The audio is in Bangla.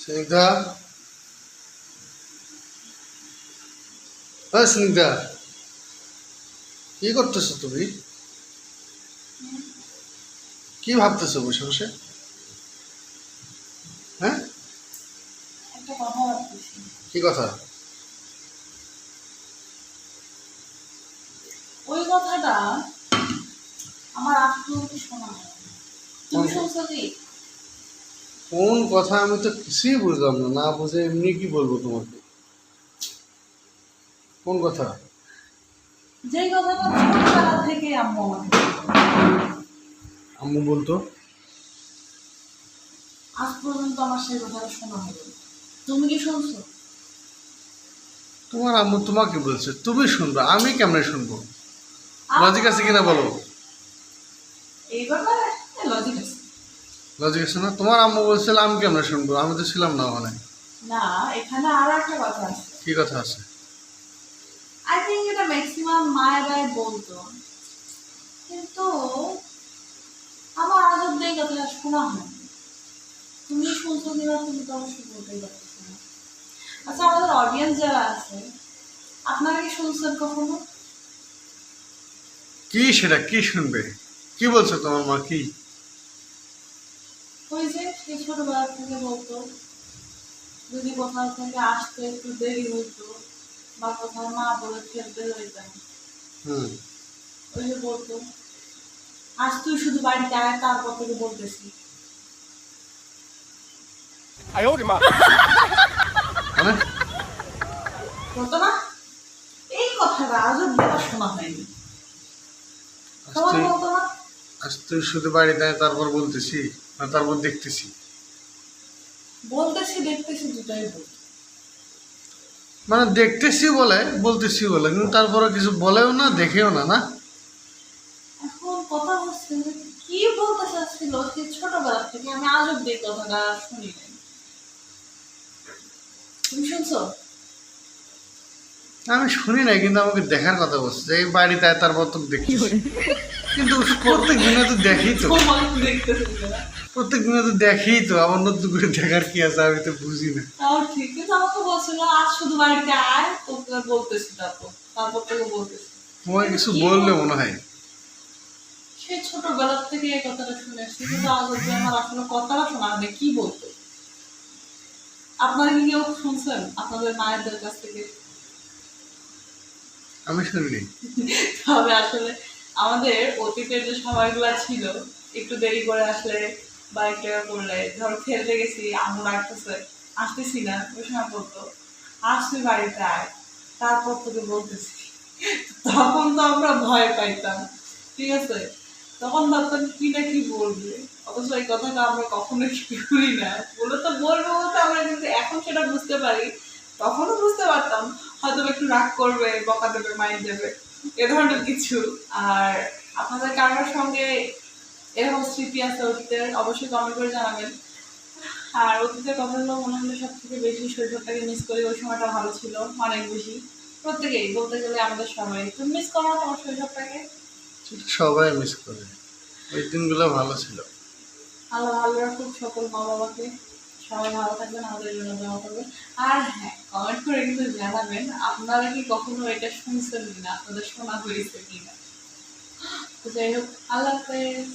স্নিগ্ধা হ্যাঁ স্নিগ্ধা কি করতেছো তুমি? কি ভাবতেছো বসে বসে হ্যাঁ ভাবতেছি। কি কথা? ওই কথাটা আমার পর্যন্ত শোনা তুমি শুনছো কি? কোন কথা আমি তো কিছুই বুঝলাম না না বুঝে এমনি কি বলব তোমাকে? কোন কথা? যেই কথাটা ছোটবেলা থেকে আম্মু আমাকে বলতো। আম্মু বলতো? আজ পর্যন্ত আমার সেই কথাটা শোনা হলো না। তুমি কি শুনছো? তোমার আম্মু তোমাকে বলছে তুমি শুনবে আমি কেমনে শুনব? লজিক আছে কিনা বলো? এই ব্যাপারে লজিক আছে না? তোমার আম্মু বলছিল আমি কেমনে শুনব? আমি তো ছিলাম না ওখানে। না এখানে আরও একটা কথা আছে। কি কথা আছে? আই থিঙ্ক এটা ম্যাক্সিমাম মায়েরাই বলতো। কিন্তু আমার আজ অব্দি এই কথাটা শোনা হয়নি। তুমি শুনছো কিনা তুমি তো অবশ্যই বলতেই পারছ না। আচ্ছা আমাদের অডিয়েন্স যারা আছে আপনারা কি শুনছেন কখনো? কি সেটা? কি শুনবে? কি বলছো তোমার মা? কি? ওই যে সেই ছোটোবেলা থেকে বলতো যদি কোথাও থেকে আসতে একটু দেরি হইতো বা কোথাও মা বলে খেলতে যেতাম ওই যে বলতো আজ তুই শুধু বাড়িতে আয় তারপর থেকে বলতেছি। বলতো না তারপর বলতেছি? না তারপর দেখতেছি। বলতেছি দেখতেছি দুটাই মানে দেখতেছি বলে বলতেছি বলে কিন্তু তারপরে কিছু বলেও না দেখেও না না? এখন কথা হচ্ছে যে কি বলতে চাচ্ছিল সে ছোটবেলা থেকে আমি আজ অব্দি কথাটা শুনি তুমি শুনছো? আমি শুনি নাই কিন্তু আমাকে দেখার কথা বলছে যে এই বাড়িতে আয়, তারপর তো দেখি। কিন্তু প্রত্যেক দিনে তো। দেখি তো প্রত্যেক দিনে তো দেখি তো আমার নতুন করে দেখার কি আছে আমি তো বুঝি না। তাও ঠিক কিন্তু আমাকে বলছিল আজ শুধু বাড়িতে আয় তোকে বলতেছি তারপর তারপর তোকে বলতেছি তোমায় কিছু বললে মনে হয়? সে ছোটবেলা থেকে এই কথাটা শুনে আসছি কিন্তু আজ অব্দি আমার আসলে কথাটা শোনা হয়নি কি বলতো আপনারা কি কেউ শুনছেন? আপনাদের মায়েদের কাছ থেকে? আমি শুনিনি। তবে আসলে আমাদের অতীতের যে সময়গুলো ছিল, একটু দেরি করে আসলে বা একটু করলে ধরো খেলতে গেছি আম্মু রাখতেছে আসতেছি না, ওই সময় বলতো আজ বাড়িতে আয়, তারপর তোকে বলতেছি। তখন তো আমরা ভয় পাইতাম, ঠিক আছে? তখন ভাবতাম, কি না কি বলবে? অথচ এই কথাটা আমরা কখনো কি করি না। বলে তো বলব বলতে আমরা, কিন্তু এখন সেটা বুঝতে পারি। তখনও বুঝতে পারতাম হয়তো একটু রাগ করবে বকা দেবে মাইন্ড দেবে এ ধরনের কিছু। আর আপনাদের কারোর সঙ্গে এরকম স্মৃতি আছে অতীতের অবশ্যই কমেন্ট করে জানাবেন। আর অতীতের কথাগুলো মনে হলে সব থেকে বেশি শৈশবটাকে মিস করি ওই সময়টা ভালো ছিল অনেক বেশি। প্রত্যেকেই বলতে গেলে আমাদের সবাই। তুমি মিস করো তোমার শৈশবটাকে? সবাই মিস করে। ওই দিনগুলো ভালো ছিল। আল্লাহ আল্লাহ খুব সকল মা বাবাকে সবাই ভালো থাকবেন, আমাদের জন্য দোয়া করবেন। আর হ্যাঁ কমেন্ট করে কিন্তু জানাবেন, আপনারা কি কখনো এটা শুনছেন কিনা, আপনাদের শোনা হয়েছে কিনা? তো যাই হোক, আল্লাহ হাফেজ।